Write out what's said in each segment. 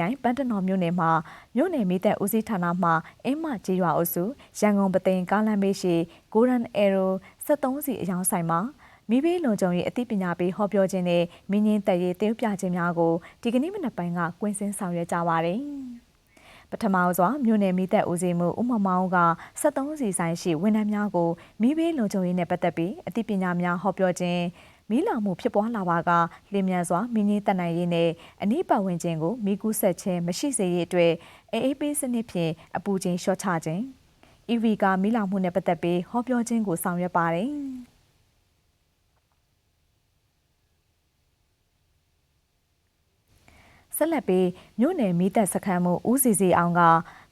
ရိုင်ပန်းတနော်မြို့နယ်မှာမြို့နယ်မိသက်ဦးစီးဌာနမှအင်းမကြီးရွာအုပ်စုရန်ကုန်ပသိမ်ကားလမ်းမေးရှိ Golden Arrow 73စီအယောင်ဆိုင်မှာမိဘလုံခြုံရေးအသိပညာပေးဟောပြောခြင်းနဲ့မင်းင်းတက်ရေးတည်ပြခြင်းများကိုဒီကနေ့မနက်ပိုင်းကကွင်းစင်းဆောင်ရွက်ကြပါတယ်။ပထမစွာမြို့နယ်မိသက်ဦးစီးမှုဥမမောင်းက73စီဆိုင်ရှိဝန်ထမ်းများကိုမိဘလုံခြုံရေးနဲ့ပတ်သက်ပြီးအသိပညာများဟောပြောခြင်း မီးလောင်မှုဖြစ်ပွားလာပါကလင်းမြန်စွာမင်းကြီးတက်နိုင်ရေးနဲ့အနိပတ်ဝန်းကျင်ကိုမိကူးဆက်ခြင်းမရှိစေရေးအတွက်အေးအေးပေးစနစ်ဖြင့်အပူချိန်လျှော့ချခြင်း EV ကမီးလောင်မှုနဲ့ပတ်သက်ပြီးဟောပြောခြင်းကိုဆောင်ရွက်ပါတယ်ဆက်လက်ပြီးမြို့နယ်မိသက်စခန်းမှုဦးစီစီအောင်က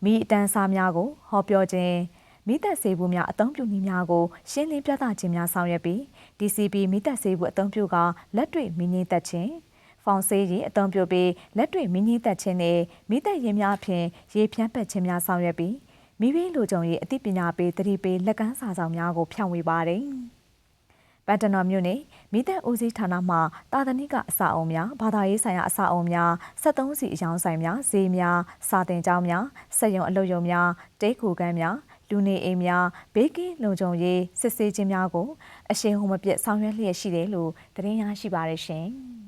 မိအတန်းစားများကိုဟောပြောခြင်း မိသက်စေဘူးများအသုံးပြုနည်းများကိုရှင်းလင်းပြသခြင်းများဆောင်ရွက်ပြီး DCP မိသက်စေဘူးအသုံးပြုကလက်တွေ့မင်းကြီးသက်ခြင်းဖောင်ဆေးရင်အသုံးပြုပြီးလက်တွေ့မင်းကြီးသက်ခြင်းနဲ့မိသက်ရင်များဖြင့်ရေဖြန်းပတ်ခြင်းများဆောင်ရွက်ပြီးမိဘလူကြုံရေးအသိပညာပေးတတိပေးလက်ကမ်းစာဆောင်များကိုဖြန့်ဝေပါတယ်။ပန်တနော်မြို့နယ်မိသက်ဦးစီးဌာနမှတာသနိကအစာအုံများဘာသာရေးဆိုင်ရာအစာအုံများ73စီအယောင်ဆိုင်များဈေးများစာတင်ကျောင်းများစက်ရုံအလုပ်ရုံများတိတ်ခုကန်းများ လူနေအိမ်များဘေးကင်းလုံခြုံရေးစစ်ဆေးခြင်းများကိုအရှိန်ဟုန်မပြတ်ဆောင်ရွက်လျက်ရှိတယ်လို့သတင်းရရှိပါရရှင်။